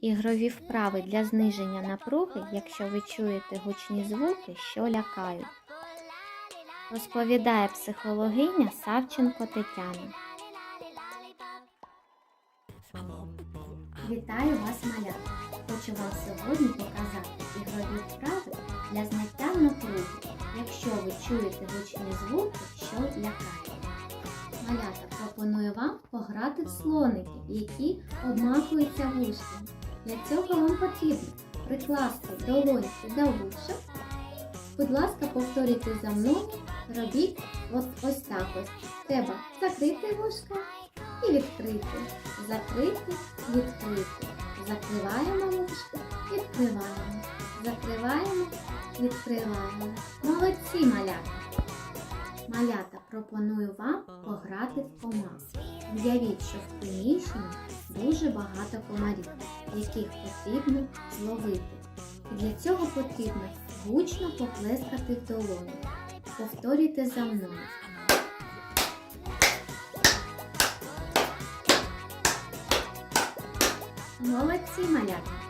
Ігрові вправи для зниження напруги, якщо ви чуєте гучні звуки, що лякають. Розповідає психологиня Савченко Тетяна. Вітаю вас, малята! Хочу вам сьогодні показати ігрові вправи для зняття напруги, якщо ви чуєте гучні звуки, що лякають. Малята пропоную вам пограти в слоники, які обмахуються вушками. Для цього вам потрібно прикласти долоньки до вушок. Будь ласка, повторюйте за мною, робіть ось, ось так ось. Треба закрити вушка і відкрити. Закрити, відкрити. Закриваємо вушка, відкриваємо. Закриваємо, відкриваємо. Молодці, малята! Малята, пропоную вам пограти в комах. Уявіть, що в приміщенні дуже багато комарів, яких потрібно зловити. І для цього потрібно гучно поплескати в долоні. Повторюйте за мною. Молодці, малята!